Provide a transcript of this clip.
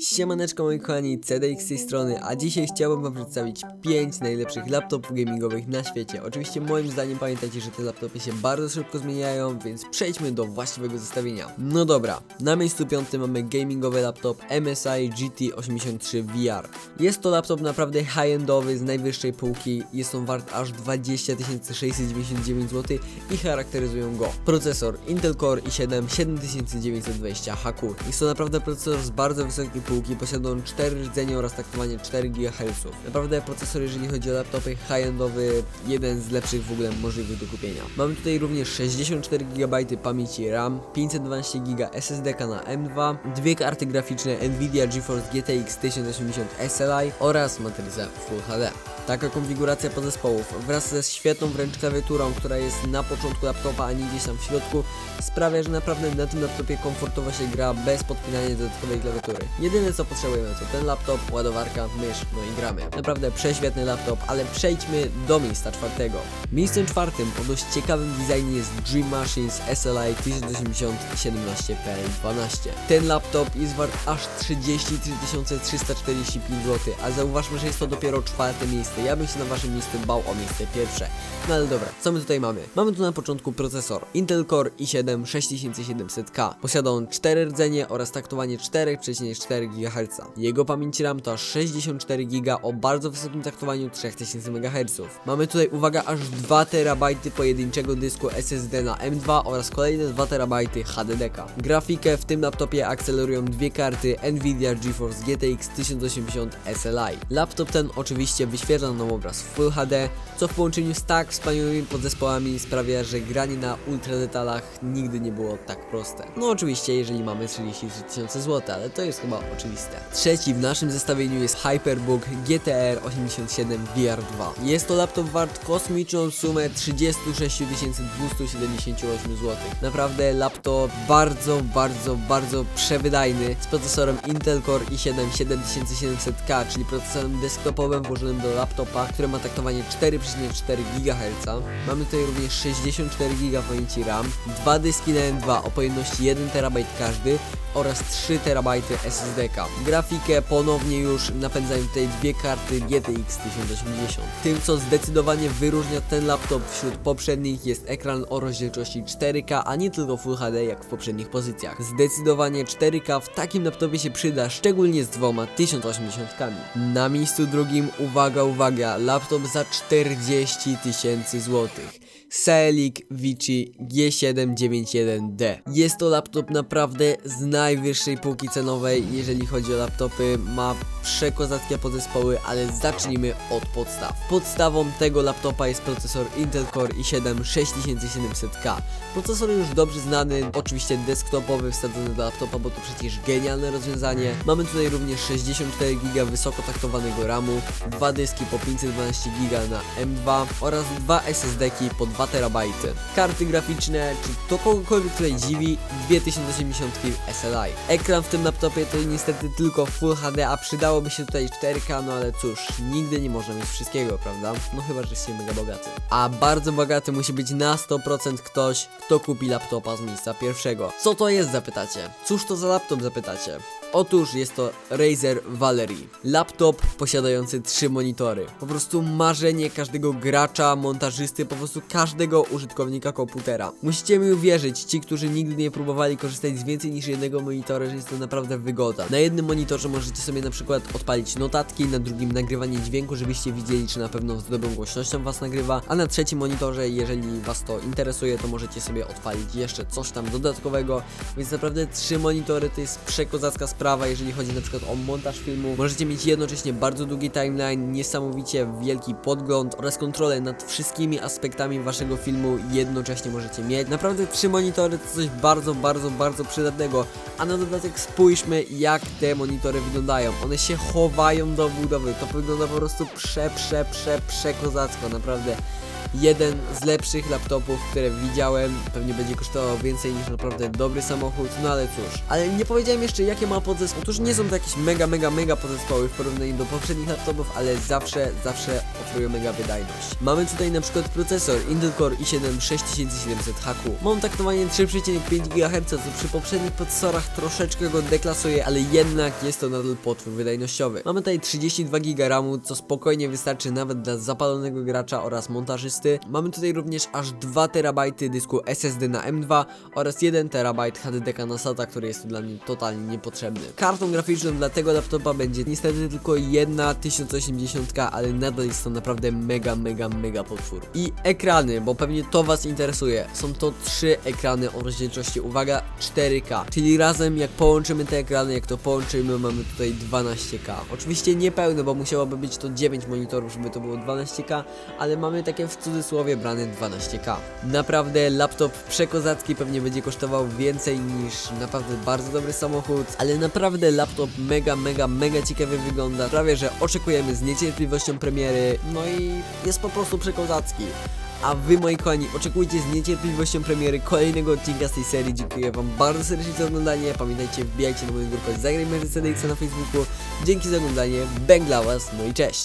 Siemaneczko moi kochani, CDX z tej strony, a dzisiaj chciałbym wam przedstawić 5 najlepszych laptopów gamingowych na świecie. Oczywiście moim zdaniem pamiętajcie, że te laptopy się bardzo szybko zmieniają, więc przejdźmy do właściwego zestawienia. No dobra, na miejscu piątym mamy gamingowy laptop MSI GT83 VR. Jest to laptop naprawdę high-endowy z najwyższej półki, jest on wart aż 20 699 zł i charakteryzują go procesor Intel Core i7 7920HQ. Jest to naprawdę procesor z bardzo wysokiej półki, posiada on 4 rdzenie oraz taktowanie 4 GHz. Naprawdę procesor, jeżeli chodzi o laptopy high-endowy, jeden z lepszych w ogóle możliwych do kupienia. Mamy tutaj również 64 GB pamięci RAM, 512 GB SSD na M2, dwie karty graficzne Nvidia GeForce GTX 1080 SLI oraz matrycę Full HD. Taka konfiguracja podzespołów wraz ze świetną wręcz klawiaturą, która jest na początku laptopa, a nie gdzieś tam w środku, sprawia, że naprawdę na tym laptopie komfortowo się gra bez podpinania dodatkowej klawiatury. Jedyne co potrzebujemy to ten laptop, ładowarka, mysz, no i gramy. Naprawdę prześwietny laptop, ale przejdźmy do miejsca czwartego. Miejscem czwartym o dość ciekawym designie jest Dream Machines SLI 1080 17PL12. Ten laptop jest wart aż 33 345 zł, a zauważmy, że jest to dopiero czwarte miejsce. Ja bym się na waszym miejscu bał o miejsce pierwsze. No ale dobra, co my tutaj mamy? Mamy tu na początku procesor Intel Core i7 6700K. Posiada on 4 rdzenie oraz taktowanie 4,4 GHz. Jego pamięć RAM to aż 64 GB o bardzo wysokim taktowaniu 3000 MHz. Mamy tutaj, uwaga, aż 2 TB pojedynczego dysku SSD na M2 oraz kolejne 2 TB HDD-ka. Grafikę w tym laptopie akcelerują dwie karty Nvidia GeForce GTX 1080 SLI. Laptop ten oczywiście wyświetla nam obraz Full HD, co w połączeniu z tak wspaniałymi podzespołami sprawia, że granie na ultra detalach nigdy nie było tak proste. No oczywiście, jeżeli mamy 33 tysiące zł, ale to jest chyba oczywiste. Trzeci w naszym zestawieniu jest Hyperbook GTR 87 VR2. Jest to laptop wart kosmiczną sumę 36 278 zł. Naprawdę laptop bardzo, bardzo, bardzo przewydajny z procesorem Intel Core i7 7700K, czyli procesorem desktopowym włożonym do laptopa, który ma taktowanie 4,4 GHz. Mamy tutaj również 64 GB pamięci RAM, dwa dyski na M2 o pojemności 1 TB każdy oraz 3 TB SSD-ka. Grafikę ponownie już napędzają tutaj dwie karty GTX 1080. Tym co zdecydowanie wyróżnia ten laptop wśród poprzednich jest ekran o rozdzielczości 4K, a nie tylko Full HD jak w poprzednich pozycjach. Zdecydowanie 4K w takim laptopie się przyda, szczególnie z dwoma 1080 kami. Na miejscu drugim, uwaga, uwaga, laptop za 40 tysięcy złotych. Selik Vici G791D. Jest to laptop naprawdę z najwyższej półki cenowej, jeżeli chodzi o laptopy. Ma przekozackie podzespoły, ale zacznijmy od podstaw. Podstawą tego laptopa jest procesor Intel Core i7 6700K. Procesor już dobrze znany, oczywiście desktopowy, wsadzony do laptopa, bo to przecież genialne rozwiązanie. Mamy tutaj również 64 GB wysoko taktowanego RAMu, dwa dyski po 512 GB na M2 oraz dwa SSD-ki po 2 TB. Karty graficzne, czy to kogokolwiek tutaj dziwi, 2080 SLI. Ekran w tym laptopie to niestety tylko Full HD, a przydałoby się tutaj 4K, no ale cóż, nigdy nie można mieć wszystkiego, prawda? No chyba, że jesteś mega bogaty. A bardzo bogaty musi być na 100% ktoś, kto kupi laptopa z miejsca pierwszego. Co to jest, zapytacie? Cóż to za laptop, zapytacie? Otóż jest to Razer Valerie. Laptop posiadający trzy monitory. Po prostu marzenie każdego gracza, montażysty, po prostu każdego użytkownika komputera. Musicie mi uwierzyć, ci, którzy nigdy nie próbowali korzystać z więcej niż jednego monitora, że jest to naprawdę wygoda. Na jednym monitorze możecie sobie na przykład odpalić notatki, na drugim nagrywanie dźwięku, żebyście widzieli, czy na pewno z dobrą głośnością was nagrywa, a na trzecim monitorze, jeżeli was to interesuje, to możecie sobie odpalić jeszcze coś tam dodatkowego, więc naprawdę trzy monitory to jest przekozacka sprawa, jeżeli chodzi na przykład o montaż filmu. Możecie mieć jednocześnie bardzo długi timeline, niesamowicie wielki podgląd oraz kontrolę nad wszystkimi aspektami waszego filmu jednocześnie możecie mieć. Naprawdę trzy monitory to coś bardzo, bardzo, bardzo przydatnego, a na dodatek spójrzmy jak te monitory wyglądają. One się chowają do budowy, to wygląda po prostu prze, prze, prze, przekozacko, naprawdę jeden z lepszych laptopów, które widziałem. Pewnie będzie kosztował więcej niż naprawdę dobry samochód, no ale cóż. Ale nie powiedziałem jeszcze jakie ma podzespoły. Otóż nie są to jakieś mega, mega, mega podzespoły w porównaniu do poprzednich laptopów, ale zawsze, zawsze oferują mega wydajność. Mamy tutaj na przykład procesor Intel Core i7 6700HQ. Mam taktowanie 3,5 GHz, co przy poprzednich procesorach troszeczkę go deklasuje, ale jednak jest to nadal potwór wydajnościowy. Mamy tutaj 32 GB RAMu, co spokojnie wystarczy nawet dla zapalonego gracza oraz montażysty. Mamy tutaj również aż 2 TB dysku SSD na M2 oraz 1 TB HDD na SATA, który jest tu dla mnie totalnie niepotrzebny. Kartą graficzną dla tego laptopa będzie niestety tylko jedna 1080, ale nadal jest to naprawdę mega, mega, mega potwór. I ekrany, bo pewnie to Was interesuje. Są to trzy ekrany o rozdzielczości, uwaga, 4K. Czyli razem jak połączymy te ekrany, jak to połączymy, mamy tutaj 12K. Oczywiście niepełne, bo musiałoby być to 9 monitorów, żeby to było 12K, ale mamy takie w cudzysłowie brane 12K. Naprawdę laptop przekozacki pewnie będzie kosztował więcej niż naprawdę bardzo dobry samochód, ale naprawdę laptop mega, mega, mega ciekawie wygląda. Prawie, że oczekujemy z niecierpliwością premiery, no i jest po prostu przekozacki. A wy moi kochani, oczekujcie z niecierpliwością premiery kolejnego odcinka z tej serii. Dziękuję wam bardzo serdecznie za oglądanie. Pamiętajcie, wbijajcie na moją grupę Zagrajmy na Facebooku. Dzięki za oglądanie, bang dla was, no i cześć!